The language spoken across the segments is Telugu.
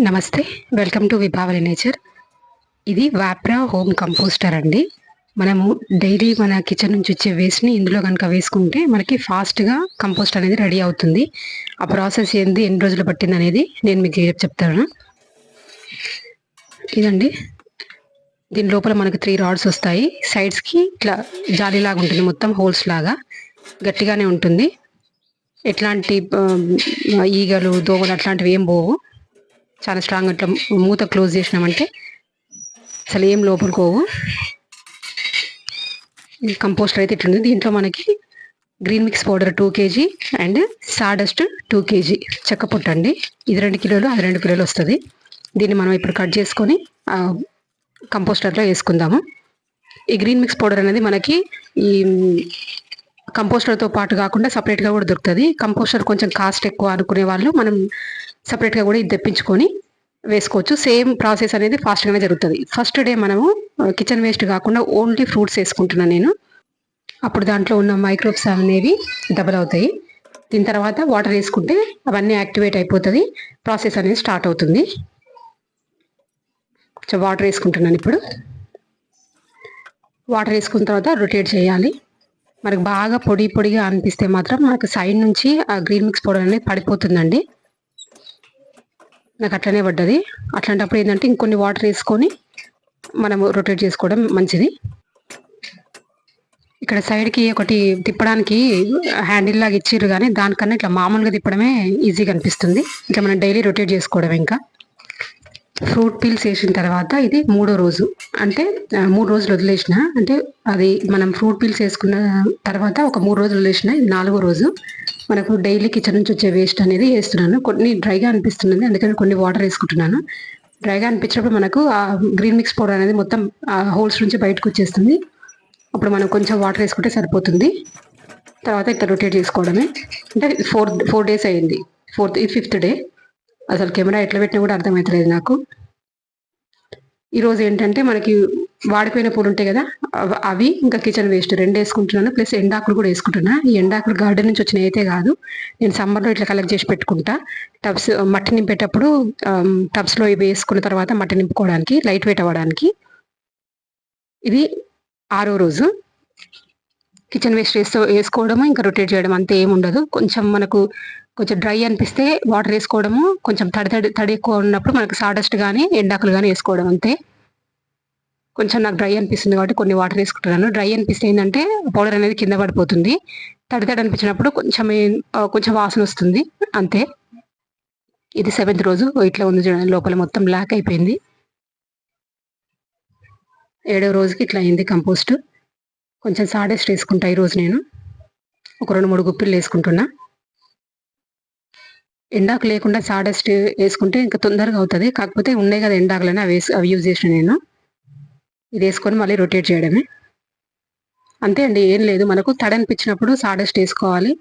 నమస్తే వెల్కమ్ టు విభావలి నేచర్. ఇది వాప్రా హోమ్ కంపోస్టర్ అండి. మనము డైలీ మన కిచెన్ నుంచి వచ్చే వేస్ట్ని ఇందులో కనుక వేసుకుంటే మనకి ఫాస్ట్గా కంపోస్ట్ అనేది రెడీ అవుతుంది. ఆ ప్రాసెస్ ఏంది ఎన్ని రోజులు పట్టింది అనేది నేను మీకు చెప్తాను. ఇదండి. దీని లోపల మనకు త్రీ రాడ్స్ వస్తాయి. సైడ్స్కి ఇట్లా జాలీలాగా ఉంటుంది మొత్తం హోల్స్ లాగా. గట్టిగానే ఉంటుంది. ఎట్లాంటి ఈగలు దోమలు అట్లాంటివి ఏం పోవు. చాలా స్ట్రాంగ్ అట్లా మూత క్లోజ్ చేసినామంటే అసలు ఏం లోపలికోవు ఈ కంపోస్టర్ అయితే ఇట్లుంది. దీంట్లో మనకి green mix powder two kg and sawdust two kg చెక్క పొట్టు అండి. ఇది రెండు కిలోలు అది రెండు కిలోలు వస్తుంది. దీన్ని మనం ఇప్పుడు కట్ చేసుకొని కంపోస్టర్లో వేసుకుందాము. ఈ గ్రీన్ మిక్స్ పౌడర్ అనేది మనకి ఈ కంపోస్టర్తో పాటు కాకుండా సపరేట్గా కూడా దొరుకుతుంది. కంపోస్టర్ కొంచెం కాస్ట్ ఎక్కువ అనుకునే వాళ్ళు మనం సపరేట్గా కూడా ఇది తెప్పించుకొని వేసుకోవచ్చు. సేమ్ ప్రాసెస్ అనేది ఫాస్ట్గానే జరుగుతుంది. ఫస్ట్ డే మనము కిచెన్ వేస్ట్ కాకుండా ఓన్లీ ఫ్రూట్స్ వేసుకుంటున్నాను నేను. అప్పుడు దాంట్లో ఉన్న మైక్రోబ్స్ అనేవి డబల్ అవుతాయి. దీని తర్వాత వాటర్ వేసుకుంటే అవన్నీ యాక్టివేట్ అయిపోతుంది. ప్రాసెస్ అనేది స్టార్ట్ అవుతుంది. సో వాటర్ వేసుకుంటున్నాను ఇప్పుడు. వాటర్ వేసుకున్న తర్వాత రొటేట్ చేయాలి. మనకు బాగా పొడి పొడిగా అనిపిస్తే మాత్రం మనకు సైడ్ నుంచి ఆ గ్రీన్ మిక్స్ పౌడర్ అనేది పడిపోతుందండి. నాకు అట్లనే పడ్డది. అట్లాంటప్పుడు ఏంటంటే ఇంకొన్ని వాటర్ వేసుకొని మనము రొటేట్ చేసుకోవడం మంచిది. ఇక్కడ సైడ్కి ఒకటి తిప్పడానికి హ్యాండిల్ లాగా ఇచ్చిర్రు కానీ దానికన్నా ఇట్లా మామూలుగా తిప్పడమే ఈజీగా అనిపిస్తుంది. ఇట్లా మనం డైలీ రొటేట్ చేసుకోవడం ఇంకా. ఫ్రూట్ పీల్స్ వేసిన తర్వాత ఇది మూడో రోజు. అంటే మూడు రోజులు వదిలేసిన. అంటే అది మనం ఫ్రూట్ పీల్స్ వేసుకున్న తర్వాత ఒక మూడు రోజులు వదిలేసిన. ఇది నాలుగో రోజు. మనకు డైలీ కిచెన్ నుంచి వచ్చే వేస్ట్ అనేది వేస్తున్నాను. కొన్ని డ్రైగా అనిపిస్తున్నది అందుకని కొన్ని వాటర్ వేసుకుంటున్నాను. డ్రైగా అనిపించినప్పుడు మనకు ఆ గ్రీన్ మిక్స్ పౌడర్ అనేది మొత్తం ఆ హోల్స్ నుంచి బయటకు వచ్చేస్తుంది. అప్పుడు మనం కొంచెం వాటర్ వేసుకుంటే సరిపోతుంది. తర్వాత ఇక్కడ రొటేట్ చేసుకోవడమే. అంటే ఫోర్ ఫోర్ డేస్ అయింది. Fourth fifth day. అసలు కెమెరా ఎట్లా పెట్టినా కూడా అర్థమవుతలేదు నాకు. ఈరోజు ఏంటంటే మనకి వాడిపోయిన పూలు ఉంటాయి కదా అవి ఇంకా కిచెన్ వేస్ట్. రెండు వేసుకుంటున్నాను ప్లస్ ఎండాకులు కూడా వేసుకుంటున్నా. ఈ ఎండాకులు గార్డెన్ నుంచి వచ్చిన అయితే కాదు. నేను సమ్మర్లో ఇట్లా కలెక్ట్ చేసి పెట్టుకుంటా. టబ్స్ మట్టి నింపేటప్పుడు టబ్స్లో ఇవి వేసుకున్న తర్వాత మట్టి నింపుకోవడానికి లైట్ వెయిట్ అవ్వడానికి ఇది ఆరో రోజు. కిచెన్ వేస్ట్ వేస్తూ వేసుకోవడము ఇంకా రొటేట్ చేయడం అంతే ఏమి ఉండదు కొంచెం మనకు కొంచెం డ్రై అనిపిస్తే వాటర్ వేసుకోవడము కొంచెం తడి తడి తడి ఎక్కువ ఉన్నప్పుడు మనకు సాడస్ట్ కానీ ఎండాకులు కానీ వేసుకోవడం అంతే. కొంచెం నాకు డ్రై అనిపిస్తుంది కాబట్టి కొన్ని వాటర్ వేసుకుంటున్నాను. డ్రై అనిపిస్తే ఏంటంటే పౌడర్ అనేది కింద పడిపోతుంది. తడి తడి అనిపించినప్పుడు కొంచెం కొంచెం వాసన వస్తుంది. అంతే. ఇది సెవెంత్ రోజు. ఓ ఇట్లా ఉంది చూడండి. లోపల మొత్తం బ్లాక్ అయిపోయింది. ఏడవ రోజుకి ఇట్లా అయింది కంపోస్ట్ కొంచెం సాడెస్ట్ వేసుకుంటా ఈరోజు నేను. ఒక రెండు మూడు గుప్పిళ్ళు వేసుకుంటున్నా. ఎండాకు లేకుండా సాడస్ట్ వేసుకుంటే ఇంకా తొందరగా అవుతుంది. కాకపోతే ఉన్నాయి కదా ఎండాకులని అవి వేసి అవి యూజ్ చేసిన నేను. ఇది వేసుకొని మళ్ళీ రొటేట్ చేయడమే. అంతే అండి ఏం లేదు. మనకు తడి అనిపించినప్పుడు సాడస్ట్ వేసుకోవాలి.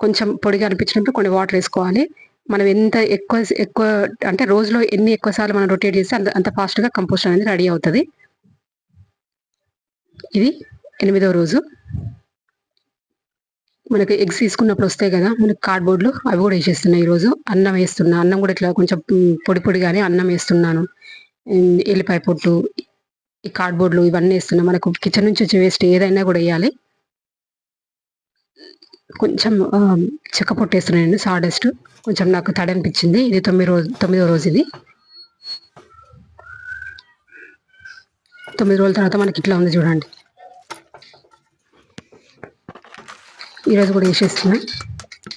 కొంచెం పొడిగా అనిపించినప్పుడు కొన్ని వాటర్ వేసుకోవాలి. మనం ఎంత ఎక్కువ ఎక్కువ అంటే రోజులో ఎన్ని ఎక్కువసార్లు మనం రొటేట్ చేస్తే అంత అంత ఫాస్ట్గా కంపోస్ట్ అనేది రెడీ అవుతుంది. ఇది ఎనిమిదో రోజు. మనకి ఎగ్స్ తీసుకున్నప్పుడు వస్తాయి కదా మనకి కార్డ్బోర్డ్లు అవి కూడా వేసేస్తున్నాయి ఈరోజు. అన్నం వేస్తున్నా అన్నం కూడా ఇట్లా కొంచెం పొడి పొడిగానే అన్నం వేస్తున్నాను. ఎల్లిపాయ పొట్టు ఈ కార్డ్బోర్డ్లు ఇవన్నీ వేస్తున్నా. మనకు కిచెన్ నుంచి వచ్చే వేస్ట్ ఏదైనా కూడా వేయాలి. కొంచెం చెక్క పొట్టు వేస్తున్నాను సాడెస్ట్ కొంచెం నాకు తడి అనిపించింది. ఇది తొమ్మిది రోజు తొమ్మిదో రోజు ఇది. తొమ్మిది రోజుల తర్వాత మనకి ఇట్లా ఉంది చూడండి. ఈరోజు కూడా వేసేస్తున్నా.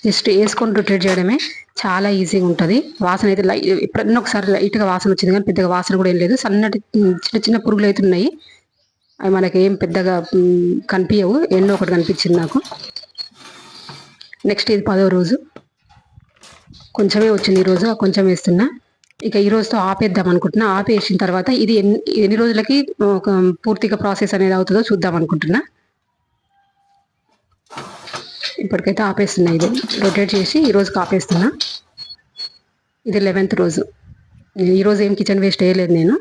జస్ట్ వేసుకొని రొటేట్ చేయడమే చాలా ఈజీగా ఉంటుంది. వాసన అయితే లై ఎప్పుడన్నా ఒకసారి లైట్గా వాసన వచ్చింది కానీ పెద్దగా వాసన కూడా ఏం లేదు. సన్నటి చిన్న చిన్న పురుగులు అయితే ఉన్నాయి. అవి మనకి ఏం పెద్దగా కనిపించవు ఎన్నో ఒకటి కనిపించింది నాకు. నెక్స్ట్ ఇది పదో రోజు. కొంచెమే వచ్చింది ఈరోజు కొంచెం వేస్తున్నా. ఇక ఈ రోజుతో ఆపేద్దాం అనుకుంటున్నా. ఆపేసిన తర్వాత ఇది ఎన్ని ఎన్ని రోజులకి ఒక పూర్తిగా ప్రాసెస్ అనేది అవుతుందో చూద్దాం అనుకుంటున్నా. ఇప్పటికైతే ఆపేస్తున్నా ఇది. రొటేట్ చేసి ఈరోజుకి రోజుకి ఆపేస్తున్నా. ఇది లెవెన్త్ రోజు. ఈరోజు ఏం కిచెన్ వేస్ట్ వేయలేదు నేను.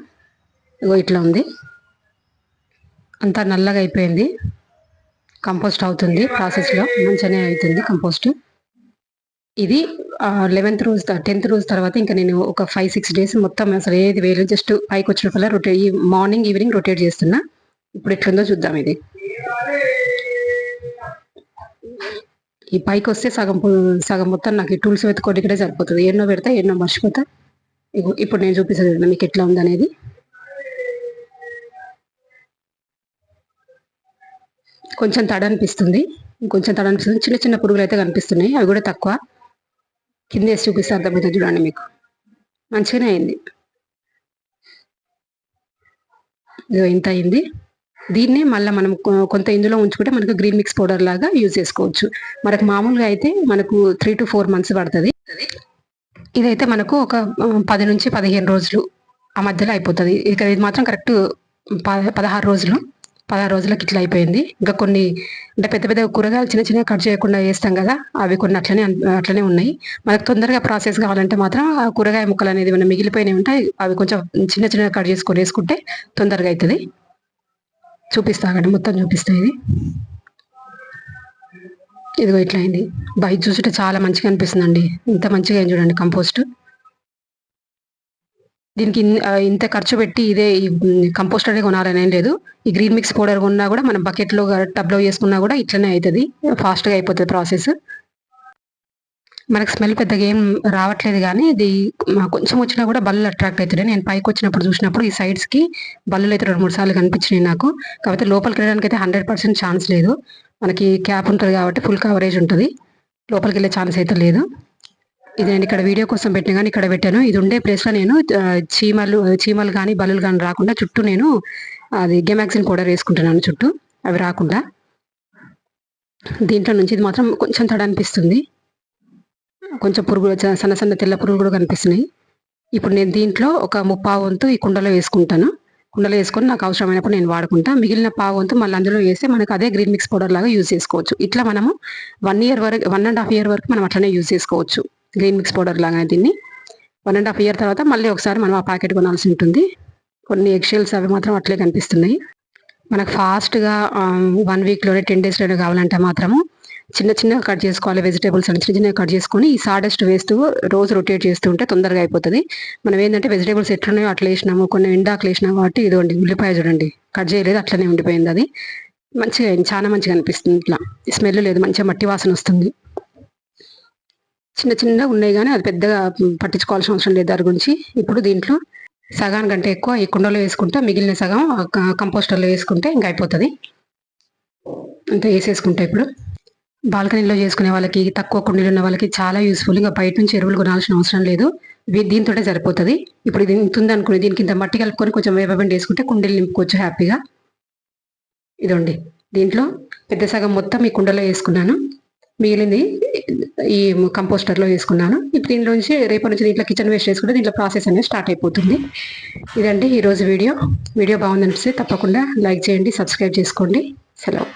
ఇగో ఇట్లా ఉంది. అంతా నల్లగా అయిపోయింది. కంపోస్ట్ అవుతుంది ప్రాసెస్లో మంచిగానే అవుతుంది కంపోస్ట్ ఇది లెవెన్త్ రోజు టెన్త్ రోజు తర్వాత ఇంకా నేను ఒక ఫైవ్ సిక్స్ డేస్ మొత్తం అసలు ఏది వేయలేదు. జస్ట్ పైకి వచ్చినప్పుడు రొటేట్ ఈ మార్నింగ్ ఈవినింగ్ రొటేట్ చేస్తున్నా. ఇప్పుడు ఎట్లుందో చూద్దాం ఇది. ఈ పైకి వస్తే సగం సగం మొత్తం నాకు ఈ టూల్స్ ఇక్కడే సరిపోతుంది. ఎన్నో పెడతా ఎన్నో మర్చిపోతా. ఇగో ఇప్పుడు నేను చూపిస్తాను మీకు ఎట్లా ఉందనేది. కొంచెం తడ అనిపిస్తుంది కొంచెం తడ అనిపిస్తుంది చిన్న చిన్న పురుగులు అయితే కనిపిస్తున్నాయి. అవి కూడా తక్కువ. కింద వేసి చూపిస్తే అర్థమవుతుంది చూడండి మీకు. మంచిగానే అయింది. ఇదిగో ఇంత అయింది. దీన్నే మళ్ళీ మనం కొంత ఇందులో ఉంచుకుంటే మనకు గ్రీన్ మిక్స్ పౌడర్ లాగా యూజ్ చేసుకోవచ్చు. మనకు మామూలుగా అయితే మనకు త్రీ టు ఫోర్ మంత్స్ పడుతుంది. ఇదైతే మనకు ఒక పది నుంచి పదిహేను రోజులు ఆ మధ్యలో అయిపోతుంది. ఇక ఇది మాత్రం కరెక్ట్ పదహారు రోజులు పదహారు రోజులకి ఇట్లా అయిపోయింది. ఇంకా కొన్ని అంటే పెద్ద పెద్ద కూరగాయలు చిన్న చిన్న కట్ చేయకుండా వేస్తాం కదా అవి కొన్ని అట్లనే అట్లనే ఉన్నాయి. మనకు తొందరగా ప్రాసెస్ కావాలంటే మాత్రం ఆ కూరగాయ ముక్కలు అనేది మనం మిగిలిపోయినవి ఉంటాయి అవి కొంచెం చిన్న చిన్న కట్ చేసుకొని వేసుకుంటే తొందరగా అవుతుంది చూపిస్తా మొత్తం చూపిస్తా ఇది. ఇదిగో ఇట్లా అయింది. బయట చూస్తుంటే చాలా మంచిగా అనిపిస్తుందండి. ఇంత మంచిగా ఏం చూడండి కంపోస్ట్. దీనికి ఇంత ఖర్చు పెట్టి ఇదే ఈ కంపోస్ట్ అనేది కొనాలనేం లేదు. ఈ గ్రీన్ మిక్స్ పౌడర్ కొన్నా కూడా మనం బకెట్లో టబ్లో వేసుకున్నా కూడా ఇట్లనే అవుతుంది. ఫాస్ట్గా అయిపోతుంది ప్రాసెస్. మనకు స్మెల్ పెద్దగా ఏం రావట్లేదు కానీ ఇది మా కొంచెం వచ్చినా కూడా బల్లు అట్రాక్ట్ అవుతుంది నేను పైకి వచ్చినప్పుడు చూసినప్పుడు ఈ సైడ్స్కి కి బల్లులు అయితే రెండు మూడు సార్లు కనిపించినాయి నాకు. కాకపోతే లోపలికి వెళ్ళడానికి అయితే హండ్రెడ్ పర్సెంట్ ఛాన్స్ లేదు. మనకి క్యాప్ ఉంటుంది కాబట్టి ఫుల్ కవరేజ్ ఉంటుంది. లోపలికి వెళ్ళే ఛాన్స్ అయితే లేదు. ఇది నేను ఇక్కడ వీడియో కోసం పెట్టిన కానీ ఇక్కడ పెట్టాను. ఇది ఉండే ప్లేస్లో నేను చీమలు చీమలు కానీ బల్లులు కానీ రాకుండా చుట్టూ నేను అది గెమాక్సిన్ పౌడర్ వేసుకుంటున్నాను చుట్టూ. అవి రాకుండా. దీంట్లో నుంచి ఇది మాత్రం కొంచెం తడ అనిపిస్తుంది. కొంచెం పురుగులు సన్న సన్న తెల్ల పురుగులు కూడా కనిపిస్తున్నాయి. ఇప్పుడు నేను దీంట్లో ఒక ముప్పా వంతు ఈ కుండలో వేసుకుంటాను. కుండలో వేసుకొని నాకు అవసరమైనప్పుడు నేను వాడుకుంటా. మిగిలిన పావు వంతు మళ్ళీ అందులో వేస్తే మనకు అదే గ్రీన్ మిక్స్ పౌడర్ లాగా యూజ్ చేసుకోవచ్చు. ఇట్లా మనము వన్ ఇయర్ వరకు వన్ అండ్ హాఫ్ ఇయర్ వరకు మనం అట్లనే యూజ్ చేసుకోవచ్చు. గ్రీన్ మిక్స్ పౌడర్ లాగా దీన్ని. వన్ అండ్ హాఫ్ ఇయర్ తర్వాత మళ్ళీ ఒకసారి మనం ఆ ప్యాకెట్ కొనాల్సి ఉంటుంది. కొన్ని ఎగ్షెల్స్ అవి మాత్రం అట్లే కనిపిస్తున్నాయి. మనకు ఫాస్ట్గా వన్ వీక్లోనే టెన్ డేస్లోనే కావాలంటే మాత్రము చిన్న చిన్నగా కట్ చేసుకోవాలి వెజిటేబుల్స్ అని చిన్న చిన్నగా కట్ చేసుకొని ఈ సాడెస్ట్ వేస్తూ రోజు రొటేట్ చేస్తూ ఉంటే తొందరగా అయిపోతుంది. మనం ఏంటంటే వెజిటేబుల్స్ ఎట్లున్నాయో అట్లా వేసినాము కొన్ని ఎండాకులు వేసినాము కాబట్టి ఇదిగోండి ఉల్లిపాయ చూడండి కట్ చేయలేదు అట్లనే ఉండిపోయింది అది. మంచిగా చాలా మంచిగా అనిపిస్తుంది ఇట్లా. స్మెల్ లేదు మంచిగా మట్టి వాసన వస్తుంది. చిన్న చిన్నగా ఉన్నాయి కానీ అది పెద్దగా పట్టించుకోవాల్సిన అవసరం లేదు దాని గురించి. ఇప్పుడు దీంట్లో సగానికంటే ఎక్కువ ఈ కుండలో వేసుకుంటే మిగిలిన సగం కంపోస్టర్లో వేసుకుంటే ఇంకా అయిపోతుంది. అంతా వేసేసుకుంటే ఇప్పుడు. బాల్కనీలో చేసుకునే వాళ్ళకి తక్కువ కుండీలు ఉన్న వాళ్ళకి చాలా యూస్ఫుల్ ఇంకా బయట నుంచి ఎరువులు కొనాల్సిన అవసరం లేదు. దీంతో సరిపోతుంది. ఇప్పుడు ఇది ఇంత ఉందనుకుని దీనికి ఇంత మట్టి కలుపుకొని కొంచెం వేపపిండి వేసుకుంటే కుండీలు నింపుకోవచ్చు హ్యాపీగా. ఇదండి. దీంట్లో పెద్ద సగం మొత్తం ఈ కుండలో వేసుకున్నాను. మిగిలింది ఈ కంపోస్టర్లో వేసుకున్నాను. ఇప్పుడు దీంట్లో నుంచి రేపటి నుంచి దీంట్లో కిచెన్ వేస్ట్ చేసుకుంటే దీంట్లో ప్రాసెస్ అనేది స్టార్ట్ అయిపోతుంది. ఇదండి ఈరోజు వీడియో. వీడియో బాగుందనిపిస్తే తప్పకుండా లైక్ చేయండి సబ్స్క్రైబ్ చేసుకోండి. సెలవు.